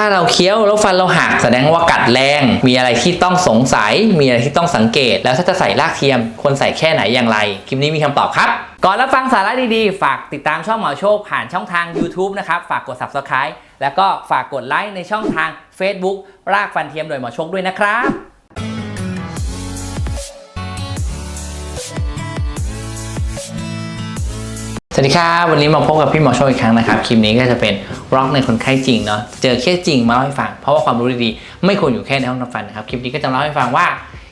ถ้าเราเคี้ยวแล้วฟันเราหักแสดงว่ากัดแรง มีอะไรที่ต้องสงสัย มีอะไรที่ต้องสังเกต แล้วถ้าจะใส่รากเทียมควรใส่แค่ไหนอย่างไร คลิปนี้มีคำตอบครับ ก่อนรับฟังสาระดีๆ ฝากติดตามช่องหมอโชคผ่านช่องทาง YouTube นะครับ ฝากกด Subscribe แล้วก็ฝากกดไลค์ในช่องทาง Facebook รากฟันเทียมโดยหมอโชคด้วยนะครับ วัสดีครับ วันนี้มาพบกับพี่หมอโชคอีกครั้งนะครับ คลิปนี้ก็จะเป็นร็อกในคนไข้จริงเนาะ เจอเคสจริงมาเล่าให้ฟัง เพราะว่าความรู้ดีๆ ไม่ควรอยู่แค่ในห้องน้ำฟันนะครับ คลิปนี้ก็จะเล่าให้ฟังว่า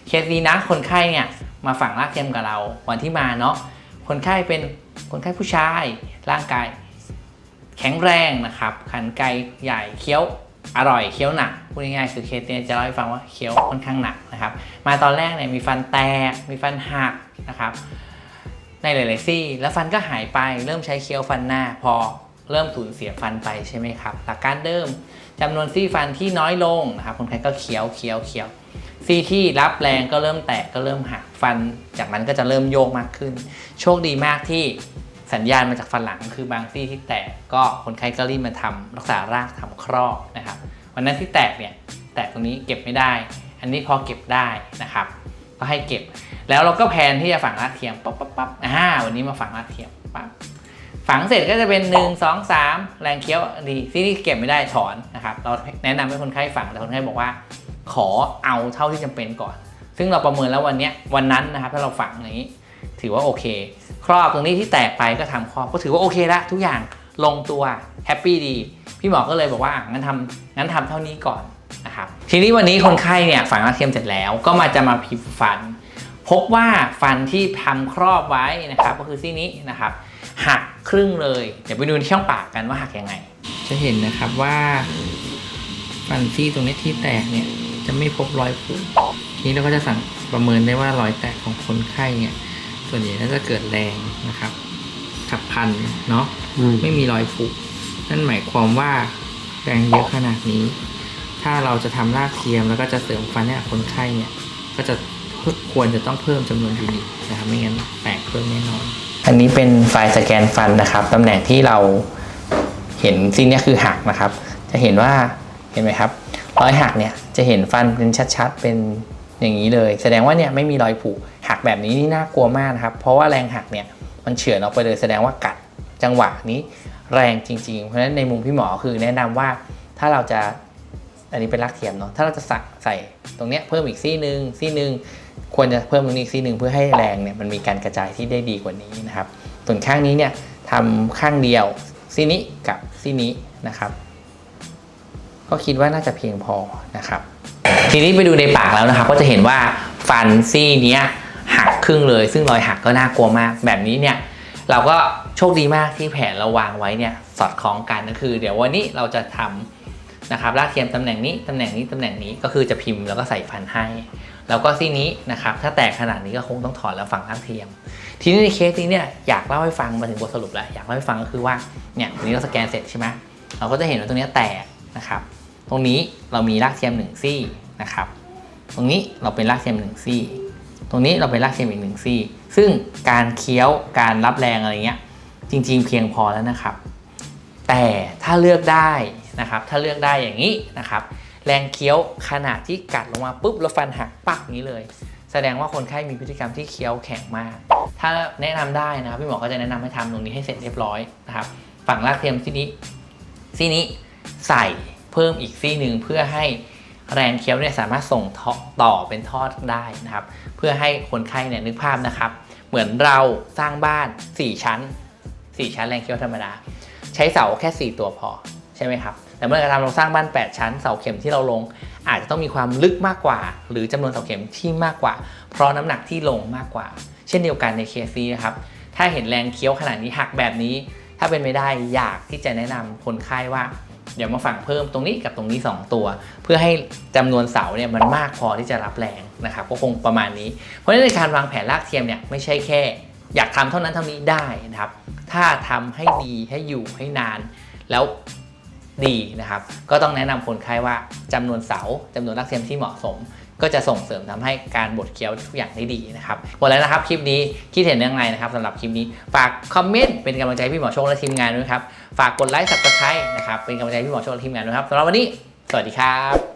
เคสนี้นะคนไข้เนี่ยมาฝังรากเทียมกับเราวันที่มาเนาะ คนไข้เป็นคนไข้ผู้ชาย ร่างกาย แข็งแรงนะครับ ขันไกลใหญ่เคี้ยวอร่อยเคี้ยวหนักพูดง่ายๆคือเคสเนี่ยจะเล่าให้ฟังว่าเคี้ยวค่อนข้างหนักนะครับ มาตอนแรกเนี่ยมีฟันแตก มีฟันหักนะครับ ในหลาย ๆ ซี่ แล้วฟันก็หายไป เริ่มใช้เคี้ยวฟันหน้า พอเริ่มสูญเสียฟันไปใช่ไหมครับ หลักการเดิมจำนวนซี่ฟันที่น้อยลงนะครับคนไข้ก็เคี้ยวเคี้ยวเคี้ยวซี่ที่รับแรงก็เริ่มแตกก็เริ่มหักฟัน จากนั้นก็จะเริ่มโยกมากขึ้น โชคดีมากที่สัญญาณมาจากฟันหลังคือบางซี่ที่แตกก็คนไข้ก็รีบมาทำรักษารากทำครอบนะครับวันนั้นที่แตกเนี่ยแตกตรงนี้เก็บไม่ได้ อันนี้พอเก็บได้นะครับ ก็ให้เก็บ แล้วเราก็แพนที่จะฝังรากเทียมปั๊บปั๊บปั๊บอ่าวันนี้มาฝังรากเทียมปั๊บฝังเสร็จก็จะเป็น 1 2 3 แรงเคี้ยวดีที่นี่เก็บไม่ได้ถอนนะครับเราแนะนำให้คนไข้ฝังแต่คนไข้บอกว่า ขอเอาเท่าที่จำเป็นก่อน ซึ่งเราประเมินแล้ววันนี้วันนั้นนะครับถ้าเราฝังอย่างนี้ ถือว่าโอเค ครอบตรงนี้ที่แตกไปก็ทำครอบก็ถือว่าโอเคละทุกอย่างลงตัวแฮปปี้ดี พี่หมอก็เลยบอกว่างั้นทำงั้นทำเท่านี้ก่อนนะครับทีนี้วันนี้คนไข้เนี่ยฝังรากเทียมเสร็จแล้วก็มาจะมาพิมพ์ฟัน พบว่าฟันที่ทำครอบไว้นะครับ ก็คือซี่นี้นะครับ หักครึ่งเลย เดี๋ยวไปดูที่ช่องปากกันว่าหักยังไง จะเห็นนะครับว่าฟันซี่ตรงนี้ที่แตกเนี่ยจะไม่พบรอยผุทีนี้เราก็จะสั่งประเมินได้ว่ารอยแตกของคนไข้เนี่ยส่วนใหญ่น่าจะเกิดแรงนะครับฉับพลันเนาะอืมไม่มีรอยผุนั่นหมายความว่าแรงเยอะขนาดนี้ ถ้าเราจะทำรากเทียมแล้วก็จะเสริมฟันเนี่ยคนไข้เนี่ย ก็จะ ควรจะต้องเพิ่มจำนวนยูนิตนะครับไม่งั้นแตกเพิ่มแน่นอน อันนี้เป็นไฟล์สแกนฟันนะครับตำแหน่งที่เราเห็นซีนนี้คือหักนะครับ จะเห็นว่าเห็นไหมครับรอยหักเนี่ยจะเห็นฟันเป็นชัดๆ เป็นอย่างนี้เลย แสดงว่าเนี่ยไม่มีรอยผุหักแบบนี้นี่น่ากลัวมากนะครับ เพราะว่าแรงหักเนี่ยมันเฉือนออกไปเลยแสดงว่ากัดจังหวะนี้แรงจริง ๆ เพราะฉะนั้นในมุมพี่หมอคือแนะนำว่าถ้าเราจะ อันนี้เป็นรักเทียมเนาะถ้าเราจะสักใส่ตรงเนี้ยเพิ่มอีกซี่หนึ่งซี่หนึ่งควรจะเพิ่มตรงนี้อีกซี่หนึ่งเพื่อให้แรงเนี่ยมันมีการกระจายที่ได้ดีกว่านี้นะครับส่วนข้างนี้เนี่ยทำข้างเดียวซี่นี้กับซี่นี้นะครับ ก็คิดว่าน่าจะเพียงพอนะครับ ทีนี้ไปดูในปากแล้วนะครับ ก็จะเห็นว่าฟันซี่เนี้ยหักครึ่งเลย ซึ่งรอยหักก็น่ากลัวมาก แบบนี้เนี่ยเราก็โชคดีมากที่แผนเราวางไว้เนี่ยสอดคล้องกันก็คือ เดี๋ยววันนี้เราจะทำ นะครับรากเทียมตำแหน่งนี้ตำแหน่งนี้ตำแหน่งนี้ก็คือจะพิมพ์แล้วก็ใส่ฟันให้ แล้วก็ซี่นี้นะครับถ้าแตกขนาดนี้ก็คงต้องถอนแล้วฝังรากเทียม ทีนี้ในเคสนี้เนี่ยอยากเล่าให้ฟังมาถึงบทสรุปแล้วอยากเล่าให้ฟังก็คือว่าเนี่ยวันนี้เราสแกนเสร็จใช่ไหมเราก็จะเห็นว่าตรงนี้แตกนะครับตรงนี้เรามีรากเทียมหนึ่งซี่นะครับตรงนี้เราเป็นรากเทียมหนึ่งซี่ตรงนี้เราเป็นรากเทียมอีกหนึ่งซี่ ซึ่งการเคี้ยวการรับแรงอะไรเงี้ยจริง ๆ เพียงพอแล้วนะครับ แต่ถ้าเลือกได้ นะครับถ้าเลือกได้อย่างนี้นะครับแรงเคี้ยวขนาดที่กัดลงมาปุ๊บแล้วฟันหักปักนี้เลย แสดงว่าคนไข้มีพฤติกรรมที่เคี้ยวแข็งมาก ถ้าแนะนำได้นะครับพี่หมอก็จะแนะนำให้ทำตรงนี้ให้เสร็จเรียบร้อยนะครับฝั่งรากเทียมที่นี้ซี่นี้ใส่เพิ่มอีกซี่หนึ่งเพื่อให้แรงเคี้ยวเนี่ยสามารถส่งท่อต่อเป็นทอดได้นะครับ เพื่อให้คนไข้เนี่ยนึกภาพนะครับ เหมือนเราสร้างบ้าน 4 ชั้น 4 ชั้นแรงเคี้ยวธรรมดา ใช้เสาแค่ 4 ตัวพอ ใช่ไหมครับ แต่เมื่อกระทำเราสร้างบ้าน 8 ชั้นเสาเข็มที่เราลง อาจจะต้องมีความลึกมากกว่า หรือจำนวนเสาเข็มที่มากกว่า เพราะน้ำหนักที่ลงมากกว่า เช่นเดียวกันในเคสนี้นะครับ ถ้าเห็นแรงเคี้ยวขนาดนี้หักแบบนี้ ถ้าเป็นไม่ได้อยากที่จะแนะนำคนไข้ว่า เดี๋ยวมาฝังเพิ่มตรงนี้กับตรงนี้ 2 ตัว เพื่อให้จำนวนเสาเนี่ยมันมากพอที่จะรับแรงนะครับก็คงประมาณนี้ เพราะฉะนั้นในการวางแผนรากเทียมเนี่ยไม่ใช่แค่ อยากทำเท่านั้นเท่านี้ได้นะครับ ถ้าทำให้ดีให้อยู่ให้นาน แล้ว ดีนะครับ ก็ต้องแนะนำคนไข้ว่าจำนวนเสาจำนวนนักเซียมที่เหมาะสม ก็จะส่งเสริมทำให้การบดเคี้ยวทุกอย่างได้ดีนะครับหมดแล้วนะครับคลิปนี้คิดเห็นยังไงนะครับสำหรับคลิปนี้ฝากคอมเมนต์เป็นกำลังใจพี่หมอโชคและทีมงานด้วยครับฝากกดไลค์สับสไครต์นะครับเป็นกำลังใจพี่หมอโชคและทีมงานด้วยครับสำหรับวันนี้ สวัสดีครับ